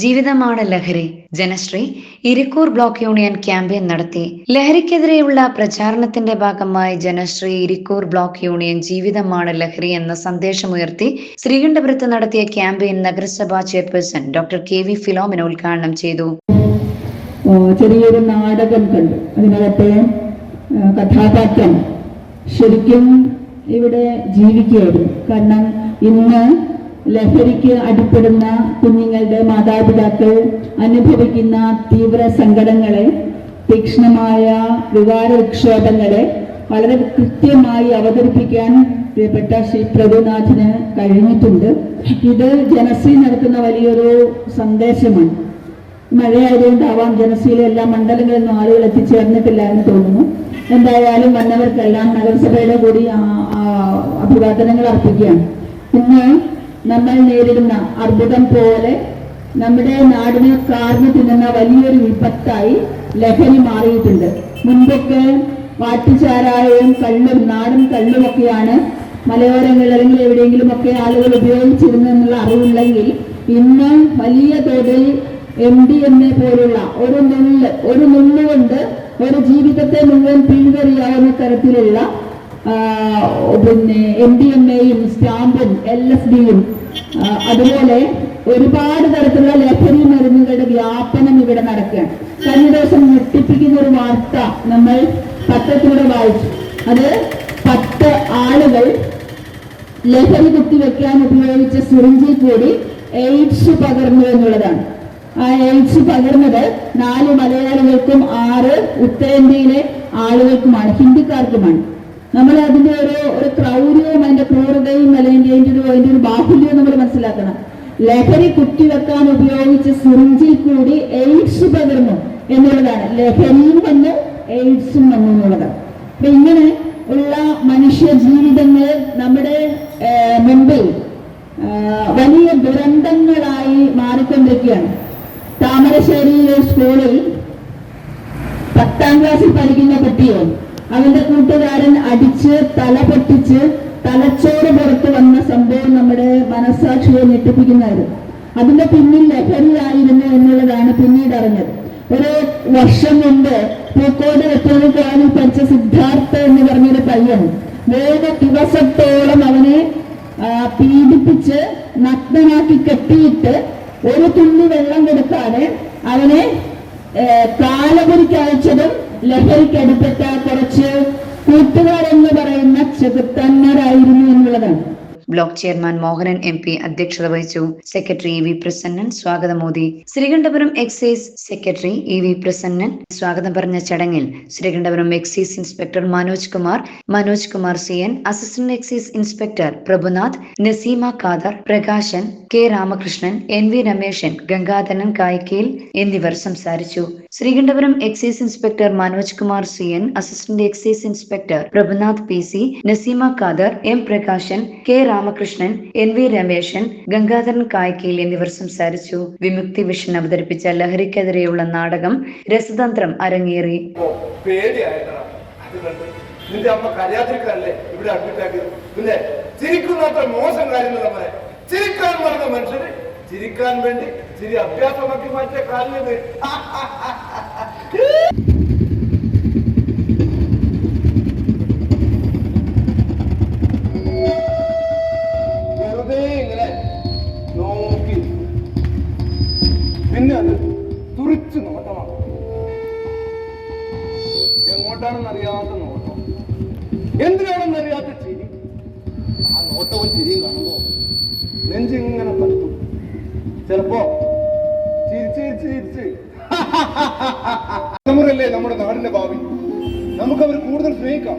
ജീവിതമാണ് ലഹരി. Janashree Irikkur block union campaign നടത്തി. ലഹരിക്കെതിരെയുള്ള പ്രചാരണത്തിന്റെ ഭാഗമായി ജനശ്രീ ഇരിക്കൂർ ബ്ലോക്ക് യൂണിയൻ ജീവിതമാണ് ലഹരി എന്ന സന്ദേശമുയർത്തി ശ്രീകണ്ഠപുരത്ത് നടത്തിയ ക്യാമ്പയിൻ നഗരസഭാ chairperson doctor K. V. Philomina ഉദ്ഘാടനം ചെയ്തു. ചെറിയൊരു നാടകം കണ്ടു. അതിനകത്തെ കഥാപാത്രം ശരിക്കും ഇവിടെ ജീവിക്കുകയായിരുന്നു. കാരണം ഇന്ന് ലഹരിക്ക് അടിപ്പെടുന്ന കുഞ്ഞുങ്ങളുടെ മാതാപിതാക്കൾ അനുഭവിക്കുന്ന തീവ്ര സങ്കടങ്ങളെ തീക്ഷ്ണമായ വികാര വിക്ഷോഭങ്ങളെ വളരെ കൃത്യമായി അവതരിപ്പിക്കാൻ പ്രിയപ്പെട്ട ശ്രീ പ്രഭുനാഥിന് കഴിഞ്ഞിട്ടുണ്ട്. ഇത് ജനസി നടത്തുന്ന വലിയൊരു സന്ദേശമാണ്. മഴയായതുകൊണ്ടാവാം ജനശ്രീയിലെ എല്ലാ മണ്ഡലങ്ങളിൽ നിന്നും ആളുകൾ എത്തിച്ചേർന്നിട്ടില്ല എന്ന് തോന്നുന്നു. എന്തായാലും വന്നവർക്കെല്ലാം നഗരസഭയുടെ കൂടി അഭിവാദനങ്ങൾ അർപ്പിക്കുകയാണ്. ഇന്ന് നമ്മൾ നേരിടുന്ന അർബുദം പോലെ നമ്മുടെ നാടിനെ കാർന്നു തിന്നുന്ന വലിയൊരു വിപത്തായി ലഹരി മാറിയിട്ടുണ്ട്. മുൻപൊക്കെ വാറ്റുചാരായവും കള്ളും നാടും കള്ളുമൊക്കെയാണ് മലയോരങ്ങളിൽ അല്ലെങ്കിൽ എവിടെയെങ്കിലും ഒക്കെ ആളുകൾ ഉപയോഗിച്ചിരുന്നെന്നുള്ള അറിവുണ്ടെങ്കിൽ ഇന്ന് വലിയ തോതിൽ എം ഡി എം എ പോലുള്ള ഒരു നുള്ള് ഒരു നുള്ളുകൊണ്ട് ഒരു ജീവിതത്തെ മുഴുവൻ പിഴുതെറിയാവുന്ന തരത്തിലുള്ള പിന്നെ എം ഡി എം എയും സ്റ്റാമ്പും എൽ എസ് ഡിയും അതുപോലെ ഒരുപാട് തരത്തിലുള്ള ലഹരി മരുന്നുകളുടെ വ്യാപനം ഇവിടെ നടക്കുകയാണ്. കഴിഞ്ഞ ദിവസം ഞെട്ടിപ്പിക്കുന്ന ഒരു വാർത്ത നമ്മൾ പത്രത്തിലൂടെ വായിച്ചു. അത് പത്ത് ആളുകൾ ലഹരി കുത്തിവെക്കാൻ ഉപയോഗിച്ച സിറിഞ്ചിൽ കൂടി എയ്ഡ്സ് പകർന്നു എന്നുള്ളതാണ്. ആ എയ്ഡ്സ് പകർന്നത് നാല് മലയാളികൾക്കും ആറ് ഉത്തരേന്ത്യയിലെ ആളുകൾക്കുമാണ് ഹിന്ദിക്കാർക്കുമാണ്. നമ്മൾ അതിന്റെ ഒരു ഒരു ക്രൗര്യവും അതിന്റെ ക്രൂരതയും അല്ലെങ്കിൽ അതിന്റെ ഒരു അതിന്റെ ഒരു ബാഹുല്യവും നമ്മൾ മനസ്സിലാക്കണം. ലഹരി കുത്തിവെക്കാൻ ഉപയോഗിച്ച സിറിഞ്ചിൽ കൂടി എയ്ഡ്സ് പകർന്നു എന്നുള്ളതാണ്. ലഹരിയും വന്നു എയ്ഡ്സും വന്നു എന്നുള്ളത്. അപ്പൊ ഇങ്ങനെ ഉള്ള മനുഷ്യ ജീവിതങ്ങൾ നമ്മുടെ മുമ്പിൽ വലിയ ദുരന്തങ്ങളായി മാറിക്കൊണ്ടിരിക്കുകയാണ്. താമരശ്ശേരിയിലെ സ്കൂളിൽ പത്താം ക്ലാസ്സിൽ പഠിക്കുന്ന കുട്ടിയെ അവന്റെ കൂട്ടുകാരൻ അടിച്ച് തല പൊട്ടിച്ച് തലച്ചോറ് പുറത്ത് വന്ന സംഭവം നമ്മുടെ മനസ്സാക്ഷിയെ ഞെട്ടിപ്പിക്കുന്നതായിരുന്നു. അതിന്റെ പിന്നിൽ ലഹരിയായിരുന്നു എന്നുള്ളതാണ് പിന്നീട് അറിഞ്ഞത്. ഒരു വർഷം മുമ്പ് പൂക്കോട് വെറ്ററിനറി കോളേജിൽ പഠിച്ച സിദ്ധാർത്ഥ എന്ന് പറഞ്ഞൊരു പയ്യൻ മൂന്ന് ദിവസത്തോളം അവനെ പീഡിപ്പിച്ച് നഗ്നനാക്കി കെട്ടിയിട്ട് ഒരു തുള്ളി വെള്ളം കൊടുക്കാതെ അവനെ ഏഹ് കാലപുരിക്ക് കുറച്ച് കൂട്ടുകാർ എന്ന് പറയുന്ന ചെകുത്തന്മാരായിരുന്നു എന്നുള്ളതാണ്. Block chairman Mohanan M P അധ്യക്ഷത വഹിച്ചു. സെക്രട്ടറി ഇ വി പ്രസന്നൻ സ്വാഗതം Modi. Sreekandapuram excise secretary E V Prasannan സ്വാഗതം പറഞ്ഞ ചടങ്ങിൽ Sreekandapuram excise inspector Manoj Kumar Manoj Kumar C N assistant excise inspector Prabhunath Naseema Khader Prakashan K Ramakrishnan N V Rameshan Gangadharan Kaykkayil എന്നിവർ സംസാരിച്ചു. Sreekandapuram excise inspector Manoj Kumar C N assistant excise inspector Prabhunath P C Naseema Khader M Prakashan K Ramakrishnan N V Rameshan Gangadharan Kaykkayil എന്നിവർ സംസാരിച്ചു. വിമുക്തി vision അവതരിപ്പിച്ച ലഹരിക്കെതിരെയുള്ള നാടകം രസതന്ത്രം അരങ്ങേറി. നിന്റെ അമ്മ കരയാതിരിക്കാനല്ലേ ഇവിടെ അഡ്മിറ്റ് പിന്നെ മോശം കാര്യങ്ങൾ നമ്മളെ ചിരിക്കാൻ മറന്ന മനുഷ്യര് ചിരിക്കാൻ വേണ്ടി ചിരി അഭ്യാസമാക്കി മാറ്റിയ കാര്യം വെറുതെ ഇങ്ങനെ നോക്കി. പിന്നെ അത് തുറിച്ചു നോട്ടമാണ്. എങ്ങോട്ടാണെന്നറിയാത്ത നോട്ടം. എന്തിനാണെന്നറിയാത്ത ചിരി. ആ നോട്ടവും ചിരിയും കാണുമ്പോ നെഞ്ചിങ്ങനെ തട്ടും. ചിലപ്പോ തലമുറയല്ലേ നമ്മുടെ നാടിന്റെ ഭാവി? നമുക്ക് അവർ കൂടുതൽ സ്നേഹിക്കാം.